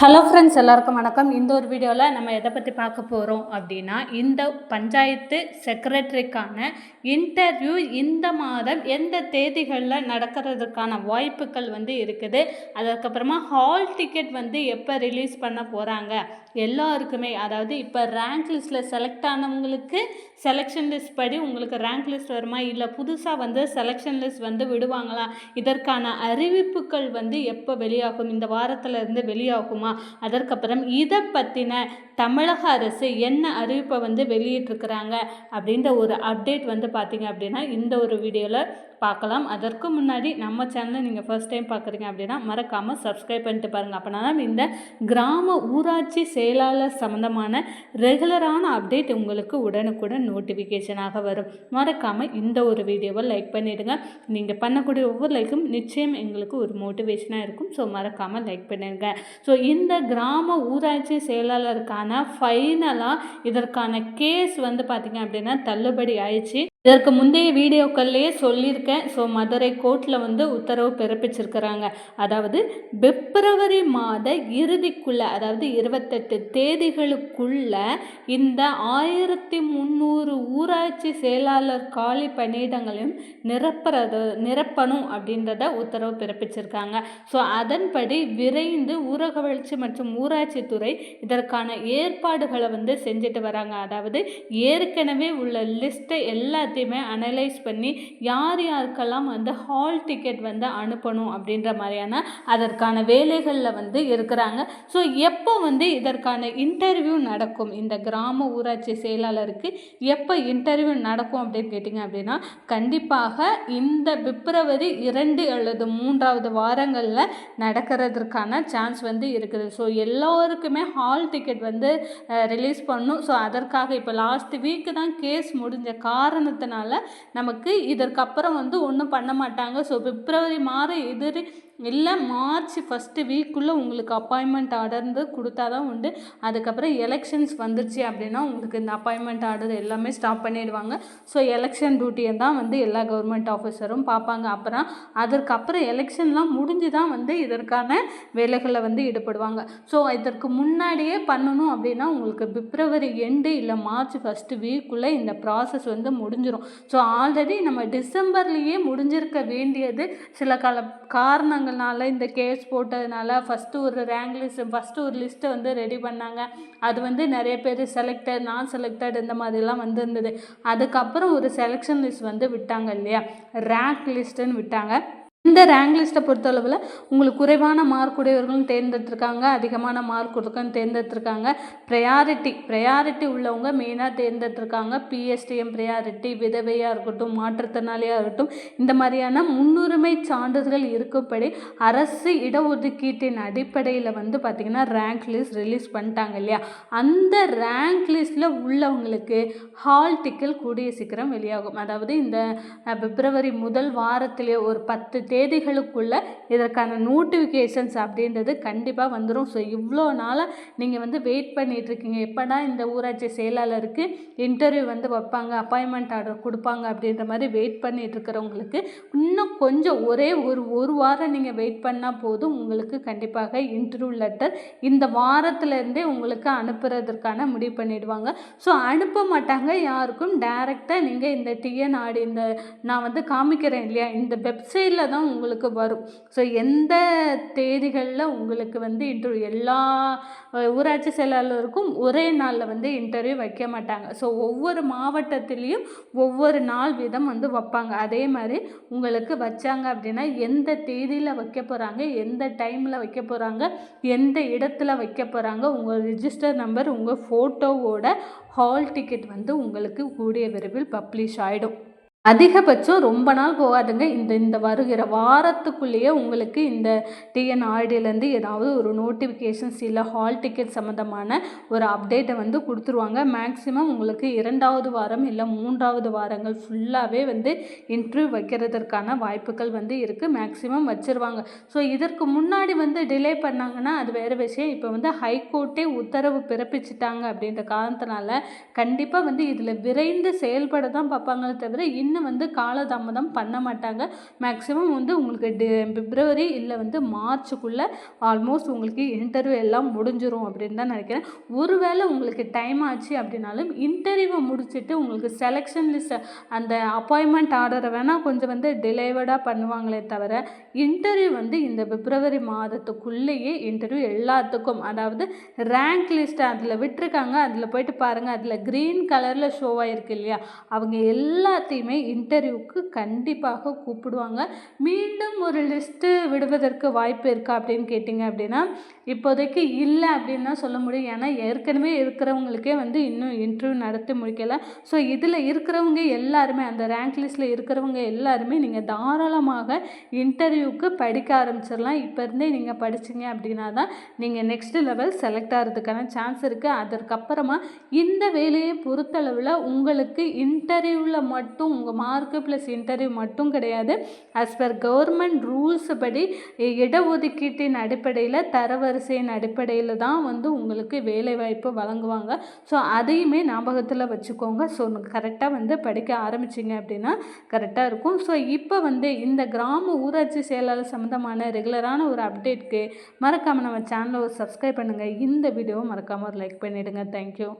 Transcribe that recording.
Hello friends எல்லாருக்கும் வணக்கம். இந்த ஒரு வீடியோவில் நம்ம எதை பற்றி பார்க்க போகிறோம் அப்படின்னா இந்த பஞ்சாயத்து செக்ரட்டரிக்கான இன்டர்வியூ இந்த மாதம் எந்த தேதிகளில் நடக்கிறதுக்கான வாய்ப்புகள் வந்து இருக்குது அதுக்கப்புறமா ஹால் டிக்கெட் வந்து எப்போ ரிலீஸ் பண்ண போகிறாங்க எல்லாருக்குமே அதாவது இப்போ ரேங்க் லிஸ்ட்டில் செலக்ட் ஆனவங்களுக்கு செலெக்ஷன் லிஸ்ட் படி உங்களுக்கு ரேங்க் லிஸ்ட் வருமா இல்லை புதுசாக வந்து செலெக்ஷன் லிஸ்ட் வந்து விடுவாங்களா இதற்கான அறிவிப்புகள் வந்து எப்போ வெளியாகும் இந்த வாரத்தில் இருந்து வெளியாகுமா அதற்கப்புறம் இதை பற்றின தமிழக அரசு என்ன அறிவிப்பை வந்து வெளியிட்டிருக்கிறாங்க அப்படின்ற ஒரு அப்டேட் வந்து பார்த்தீங்க அப்படின்னா இந்த ஒரு வீடியோவில் பார்க்கலாம். அதற்கு முன்னாடி நம்ம சேனலை நீங்கள் ஃபர்ஸ்ட் டைம் பார்க்குறீங்க அப்படின்னா மறக்காமல் சப்ஸ்கிரைப் பண்ணிட்டு பாருங்கள் அப்படின்னா இந்த கிராம ஊராட்சி செயலாளர் சம்மந்தமான ரெகுலரான அப்டேட் உங்களுக்கு உடனுக்குடன் நோட்டிஃபிகேஷனாக வரும். மறக்காமல் இந்த ஒரு வீடியோவை லைக் பண்ணிவிடுங்க நீங்கள் பண்ணக்கூடிய ஒவ்வொரு லைக்கும் நிச்சயம் எங்களுக்கு ஒரு மோட்டிவேஷனாக இருக்கும். ஸோ மறக்காமல் லைக் பண்ணிடுங்க. ஸோ இந்த கிராம ஊராட்சி செயலாளருக்கான ஃபைனலாக இதற்கான கேஸ் வந்து பார்த்திங்க அப்படின்னா தள்ளுபடி ஆயிடுச்சு. இதற்கு முந்தைய வீடியோக்கள்லேயே சொல்லியிருக்கேன். ஸோ மதுரை கோர்ட்டில் வந்து உத்தரவு பிறப்பிச்சிருக்கிறாங்க. அதாவது பிப்ரவரி மாத இறுதிக்குள்ளே அதாவது இருபத்தெட்டு தேதிகளுக்குள்ள இந்த ஆயிரத்தி முந்நூறு ஊராட்சி செயலாளர் காலி பணியிடங்களையும் நிரப்புறது நிரப்பணும் அப்படின்றத உத்தரவு பிறப்பிச்சிருக்காங்க. ஸோ அதன்படி விரைந்து ஊரக வளர்ச்சி மற்றும் ஊராட்சித்துறை இதற்கான ஏற்பாடுகளை வந்து செஞ்சுட்டு வராங்க. அதாவது ஏற்கனவே உள்ள லிஸ்ட்டை எல்லா எல்லாத்தையுமே அனலைஸ் பண்ணி யார் யாருக்கெல்லாம் வந்து ஹால் டிக்கெட் வந்து அனுப்பணும் அப்படின்ற மாதிரியான அதற்கான வேலைகளில் வந்து இருக்கிறாங்க. ஸோ எப்போ வந்து இதற்கான இன்டர்வியூ நடக்கும்? இந்த கிராம ஊராட்சி செயலாளருக்கு எப்போ இன்டர்வியூ நடக்கும் அப்படின்னு கேட்டிங்க அப்படின்னா கண்டிப்பாக இந்த பிப்ரவரி இரண்டு அல்லது மூன்றாவது வாரங்களில் நடக்கிறதுக்கான சான்ஸ் வந்து இருக்குது. ஸோ எல்லோருக்குமே ஹால் டிக்கெட் வந்து ரிலீஸ் பண்ணும் ஸோ அதற்காக இப்போ லாஸ்ட் வீக்கு தான் கேஸ் முடிஞ்ச காரணத்தினால நமக்கு இதற்கப்புறம் வந்து ஒன்றும் பண்ண மாட்டாங்க. ஸோ பிப்ரவரி மாதம் எதிர் இல்லை மார்ச் ஃபஸ்ட்டு வீக்குள்ளே உங்களுக்கு அப்பாயின்மெண்ட் ஆர்டர்ந்து கொடுத்தா தான் உண்டு. அதுக்கப்புறம் எலெக்ஷன்ஸ் வந்துருச்சு அப்படின்னா உங்களுக்கு இந்த அப்பாயின்மெண்ட் ஆர்டர் எல்லாமே ஸ்டாப் பண்ணிடுவாங்க. ஸோ எலெக்ஷன் டியூட்டியை தான் வந்து எல்லா கவர்மெண்ட் ஆஃபீஸரும் பார்ப்பாங்க. அப்புறம் அதற்கப்புறம் எலெக்ஷன்லாம் முடிஞ்சு தான் வந்து இதற்கான வேலைகளில் வந்து ஈடுபடுவாங்க. ஸோ இதற்கு முன்னாடியே பண்ணணும் அப்படின்னா உங்களுக்கு பிப்ரவரி எண்டு இல்லை மார்ச் ஃபஸ்ட்டு வீக்குள்ளே இந்த ப்ராசஸ் வந்து முடிஞ்சிடும் ஸோ ஆல்ரெடி நம்ம டிசம்பர்லேயே முடிஞ்சிருக்க வேண்டியது சில கால காரணங்கள் காரணங்கள்னால இந்த கேஸ் போட்டதுனால ஃபஸ்ட்டு ஒரு ரேங்க் லிஸ்ட் ஃபஸ்ட்டு ஒரு லிஸ்ட்டை வந்து ரெடி பண்ணாங்க. அது வந்து நிறைய பேர் செலக்டட் நான் செலக்டட் இந்த மாதிரிலாம் வந்திருந்தது. அதுக்கப்புறம் ஒரு செலெக்ஷன் லிஸ்ட் வந்து விட்டாங்க இல்லையா? ரேங்க் லிஸ்ட்டுன்னு விட்டாங்க. இந்த ரேங்க் லிஸ்ட்டை பொறுத்தளவில் உங்களுக்கு குறைவான மார்க் உடையவர்களும் தேர்ந்தெடுத்திருக்காங்க அதிகமான மார்க் கொடுக்கன்னு தேர்ந்தெடுத்திருக்காங்க. ப்ரையாரிட்டி ப்ரையாரிட்டி உள்ளவங்க மெயினாக தேர்ந்தெடுத்திருக்காங்க. பிஎஸ்டிஎம் ப்ரையாரிட்டி விதவையாக இருக்கட்டும் மாற்றுத்திறனாளியாக இருக்கட்டும் இந்த மாதிரியான முன்னுரிமை சான்றிதழ்கள் இருக்கும்படி அரசு இடஒதுக்கீட்டின் அடிப்படையில் வந்து பார்த்திங்கன்னா ரேங்க் லிஸ்ட் ரிலீஸ் பண்ணிட்டாங்க இல்லையா? அந்த ரேங்க் லிஸ்ட்டில் உள்ளவங்களுக்கு ஹால் டிக்கெட் கூடிய சீக்கிரம் வெளியாகும். அதாவது இந்த பிப்ரவரி முதல் வாரத்திலே ஒரு பத்து தேதிகளுக்குள்ளே இதற்கான நோட்டிஃபிகேஷன்ஸ் அப்படின்றது கண்டிப்பாக வந்துடும் ஸோ இவ்வளோ நாளாக நீங்கள் வந்து வெயிட் பண்ணிகிட்ருக்கீங்க எப்போடா இந்த ஊராட்சி செயலாளருக்கு இன்டர்வியூ வந்து வைப்பாங்க அப்பாயின்மெண்ட் ஆர்டர் கொடுப்பாங்க அப்படின்ற மாதிரி வெயிட் பண்ணிகிட்ருக்கிறவங்களுக்கு இன்னும் கொஞ்சம் ஒரே ஒரு ஒரு வாரம் நீங்கள் வெயிட் பண்ணால் போதும். உங்களுக்கு கண்டிப்பாக இன்டர்வியூ லெட்டர் இந்த வாரத்துலேருந்தே உங்களுக்கு அனுப்புறதற்கான முடிவு பண்ணிடுவாங்க. ஸோ அனுப்ப மாட்டாங்க யாருக்கும். டைரெக்டாக நீங்கள் இந்த டிஎன்ஆடி இந்த நான் வந்து காமிக்கிறேன் இல்லையா? இந்த வெப்சைட்டில் தான் உங்களுக்கு வரும். ஸோ எந்த தேதிகளில் உங்களுக்கு வந்து இன்டர்வியூ எல்லா ஊராட்சி செயலாளருக்கும் ஒரே நாளில் வந்து இன்டர்வியூ வைக்க மாட்டாங்க. ஸோ ஒவ்வொரு மாவட்டத்துலேயும் ஒவ்வொரு நாள் வீதம் வந்து வைப்பாங்க. அதே மாதிரி உங்களுக்கு வச்சாங்க அப்படின்னா எந்த தேதியில் வைக்க போகிறாங்க எந்த டைமில் வைக்க போகிறாங்க எந்த இடத்துல வைக்க போகிறாங்க உங்கள் ரிஜிஸ்டர் நம்பர் உங்கள் ஃபோட்டோவோட ஹால் டிக்கெட் வந்து உங்களுக்கு கூடிய விரைவில் பப்ளிஷ் ஆகிடும் அதிகபட்சம் ரொம்ப நாள் போகாதுங்க. இந்த இந்த வருகிற வாரத்துக்குள்ளேயே உங்களுக்கு இந்த டிஎன் ஆர்டிலேருந்து ஏதாவது ஒரு நோட்டிஃபிகேஷன்ஸ் இல்லை ஹால் டிக்கெட் சம்மந்தமான ஒரு அப்டேட்டை வந்து கொடுத்துருவாங்க. மேக்ஸிமம் உங்களுக்கு இரண்டாவது வாரம் இல்லை மூன்றாவது வாரங்கள் ஃபுல்லாகவே வந்து இன்டர்வியூ வைக்கிறதற்கான வாய்ப்புகள் வந்து இருக்குது மேக்ஸிமம் வச்சுருவாங்க. ஸோ இதற்கு முன்னாடி வந்து டிலே பண்ணாங்கன்னா அது வேறு விஷயம். இப்போ வந்து ஹைகோர்ட்டே உத்தரவு பிறப்பிச்சிட்டாங்க அப்படின்ற காரணத்தினால கண்டிப்பாக வந்து இதில் விரைந்து செயல்பட தான் பார்ப்பாங்களே தவிர இன்னும் வந்து காலதாமதம் பண்ண மாட்டாங்க. மேக்ஸிமம் வந்து உங்களுக்கு டி பிப்ரவரி இல்லை வந்து மார்ச்சுக்குள்ளே ஆல்மோஸ்ட் உங்களுக்கு இன்டர்வியூ எல்லாம் முடிஞ்சிரும் அப்படின்னு தான் நினைக்கிறேன். ஒருவேளை உங்களுக்கு டைம் ஆச்சு அப்படின்னாலும் இன்டர்வியூவை முடிச்சுட்டு உங்களுக்கு செலெக்ஷன் லிஸ்ட் அந்த அப்பாயின்மெண்ட் ஆர்டரை வேணால் கொஞ்சம் வந்து டிலேவர்டாக பண்ணுவாங்களே தவிர இன்டர்வியூ வந்து இந்த பிப்ரவரி மாதத்துக்குள்ளேயே இன்டர்வியூ எல்லாத்துக்கும் அதாவது ரேங்க் லிஸ்ட் அதில் விட்டுருக்காங்க. அதில் போயிட்டு பாருங்கள் அதில் க்ரீன் கலரில் ஷோ ஆகிருக்கு இல்லையா? அவங்க எல்லாத்தையுமே இன்டர்வியூக்கு கண்டிப்பாக கூப்பிடுவாங்க. மீண்டும் ஒரு லிஸ்ட்டு விடுவதற்கு வாய்ப்பு இருக்கா அப்படின்னு கேட்டிங்க அப்படின்னா இப்போதைக்கு இல்லை அப்படின்னு தான் சொல்ல முடியும். ஏன்னா ஏற்கனவே இருக்கிறவங்களுக்கே வந்து இன்னும் இன்டர்வியூ நடத்தி முடிக்கலை. ஸோ இதில் இருக்கிறவங்க எல்லாருமே அந்த ரேங்க் லிஸ்ட்டில் இருக்கிறவங்க எல்லாருமே நீங்கள் தாராளமாக இன்டர்வியூக்கு படிக்க ஆரம்பிச்சிடலாம். இப்போ இருந்தே நீங்கள் படிச்சிங்க அப்படின்னா தான் நீங்கள் நெக்ஸ்ட் லெவல் செலக்ட் ஆகிறதுக்கான சான்ஸ் இருக்குது அதற்கப்புறமா இந்த வேலையை பொறுத்தளவில் உங்களுக்கு இன்டர்வியூவில் மட்டும் உங்கள் மார்க்கு ப்ளஸ் இன்டர்வியூ மட்டும் கிடையாது. ஆஸ் பர் கவர்மெண்ட் ரூல்ஸ் படி இடஒதுக்கீட்டின் அடிப்படையில் தரவரிசையின் அடிப்படையில் தான் வந்து உங்களுக்கு வேலைவாய்ப்பு வழங்குவாங்க. ஸோ அதையுமே ஞாபகத்தில் வச்சுக்கோங்க. ஸோ கரெக்டாக வந்து படிக்க ஆரம்பிச்சிங்க அப்படின்னா கரெக்டாக இருக்கும். ஸோ இப்போ வந்து இந்த கிராம ஊராட்சி செயலாளர் சம்மந்தமான ரெகுலரான ஒரு அப்டேட்க்கு மறக்காமல் நம்ம சேனலை ஒரு சப்ஸ்கிரைப் பண்ணுங்கள் இந்த வீடியோவை மறக்காமல் ஒரு லைக் பண்ணிவிடுங்க தேங்க்யூ